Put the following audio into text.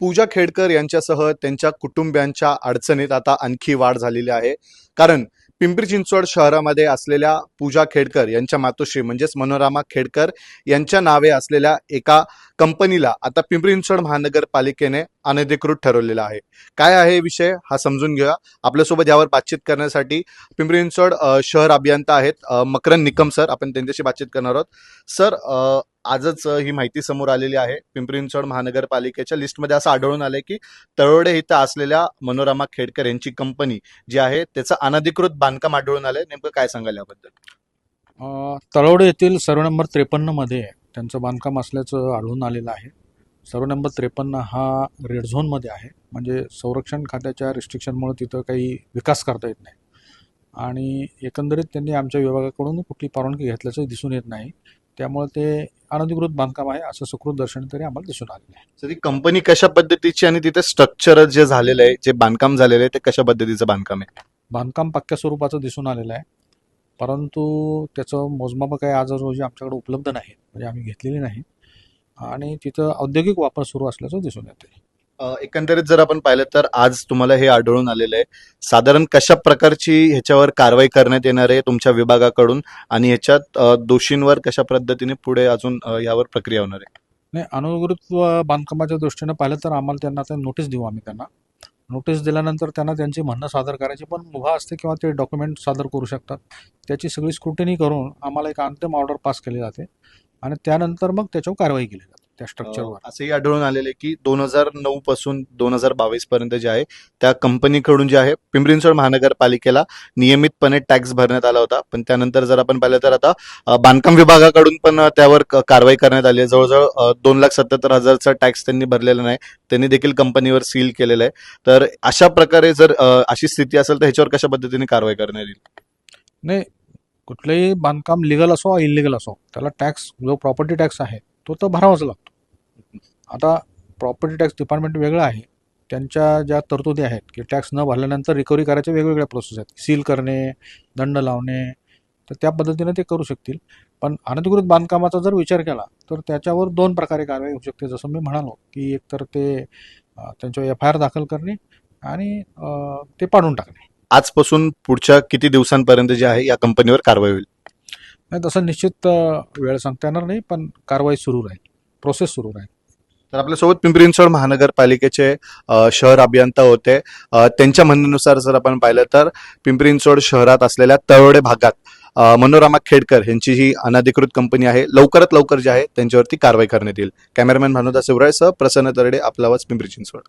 पूजा खेडकर यांच्यासह त्यांच्या कुटुंबियांच्या अडचणीत आता आणखी वाढ झालेली आहे. कारण पिंपरी चिंचवड शहरामध्ये असलेल्या पूजा खेडकर यांच्या मातोश्री म्हणजेच मनोरमा खेडकर यांच्या नावे असलेल्या एका कंपनीला आता पिंपरी चिंचवड महानगरपालिकेने अनधिकृत ठरवलेला आहे. काय आहे विषय हा समजून घेऊया. आपल्यासोबत यावर बातचीत करण्यासाठी पिंपरी चिंचवड शहर अभियंता आहेत मकरन मकरंद निकम सर. आपण त्यांच्याशी बातचीत करणार आहोत. सर आजच ही माहिती समोर आलेली आहे. पिंपरी चिंचवड महानगरपालिकेच्या लिस्टमध्ये असं आढळून आलंय की तळोडे इथं असलेल्या मनोरमा खेडकर यांची कंपनी जी आहे त्याचं अनधिकृत बांधकाम आढळून आलंय. नेमकं काय सांगायला याबद्दल? तळवडे येथील सर्व नंबर त्रेपन्नमध्ये त्यांचं बांधकाम असल्याचं आढळून आलेलं आहे. सर्व नंबर त्रेपन्न हा रेड झोनमध्ये आहे. म्हणजे संरक्षण खात्याच्या रिस्ट्रिक्शनमुळे तिथं काही विकास करता येत नाही. आणि एकंदरीत त्यांनी आमच्या विभागाकडून कुठली परवानगी घेतल्याचं दिसून येत नाही. त्यामुळे ते अनधिकृत बांधकाम आहे असं सुखरूप दर्शन तरी आम्हाला दिसून आलेलं आहे. तर ती कंपनी कशा पद्धतीची आणि तिथे स्ट्रक्चर जे झालेलं आहे जे बांधकाम झालेलं आहे ते कशा पद्धतीचं बांधकाम आहे? बांधकाम पक्क्या स्वरूपाचं दिसून आलेलं आहे. परंतु त्याचं मोजमाप काही आज रोजी आमच्याकडे उपलब्ध नाही म्हणजे आम्ही घेतलेली नाही. आणि तिथं औद्योगिक वापर सुरू असल्याचं दिसून येते एकंदरीत जर आपण पाहिलं तर आज तुम्हाला हे आढळून आलेलं आहे. साधारण कशा प्रकारची ह्याच्यावर कारवाई करण्यात येणार आहे तुमच्या विभागाकडून आणि ह्याच्यात दोषींवर कशा पद्धतीने पुढे अजून यावर प्रक्रिया होणार आहे? नाही अनुगृत बांधकामाच्या दृष्टीनं पाहिलं तर आम्हाला त्यांना ते नोटीस देऊ आम्ही त्यांना. नोटीस दिल्यानंतर त्यांना त्यांची म्हणणं सादर करायची पण मुभा असते किंवा ते डॉक्युमेंट सादर करू शकतात. त्याची सगळी स्क्रुटिनी करून आम्हाला एक अंतिम ऑर्डर पास केली जाते आणि त्यानंतर मग त्याच्यावर कारवाई केली जाते. त्या स्ट्रक्चरवर असंही आढळून आलेलं आहे की दोन हजार नऊ पासून दोन हजार बावीस पर्यंत जे आहे त्या कंपनीकडून जे आहे पिंपरी चिंचवड महानगरपालिकेला नियमितपणे टॅक्स भरण्यात आला होता. पण त्यानंतर जर आपण पाहिलं तर आता बांधकाम विभागाकडून पण त्यावर कारवाई करण्यात आली आहे. जवळजवळ दोन लाख सत्याहत्तर हजारचा टॅक्स त्यांनी भरलेला नाही. त्यांनी देखील कंपनीवर सील केलेलं आहे. तर अशा प्रकारे जर अशी स्थिती असेल तर ह्याच्यावर कशा पद्धतीने कारवाई करण्यात येईल? नाही कुठलंही बांधकाम लिगल असो इलिगल असो त्याला टॅक्स जो प्रॉपर्टी टॅक्स आहे तो तर भरावाच लागतो. आता प्रॉपर्टी टॅक्स डिपार्टमेंट वेगळं आहे. त्यांच्या ज्या तरतुदी आहेत की टॅक्स न भरल्यानंतर रिकव्हरी करायच्या वेगवेगळ्या प्रोसेस आहेत. सील करणे दंड लावणे तर त्या पद्धतीने ते करू शकतील. पण अनधिकृत बांधकामाचा जर विचार केला तर त्याच्यावर दोन प्रकारे कारवाई होऊ शकते. जसं मी म्हणालो की एकतर ते त्यांच्यावर एफ आय आर दाखल करणे आणि ते पाडून टाकणे. आजपासून पुढच्या किती दिवसांपर्यंत जे आहे या कंपनीवर कारवाई होईल? नाही तसं निश्चित वेळ सांगता येणार नाही पण कारवाई सुरू राहील. प्रोसेस सुरू राहील. तर आपल्यासोबत पिंपरी चिंचवड महानगरपालिकेचे शहर अभियंता होते. त्यांच्या म्हणण्यानुसार जर आपण पाहिलं तर पिंपरी चिंचवड शहरात असलेल्या तळवडे भागात मनोरामा मनोरमा खेडकर यांची ही अनधिकृत कंपनी आहे. लवकरात लवकर जी आहे त्यांच्यावरती कारवाई करण्यात येईल. कॅमेरामॅन भानुदा शिवराय सह प्रसन्न तरडे आपला आवाज पिंपरी चिंचवड.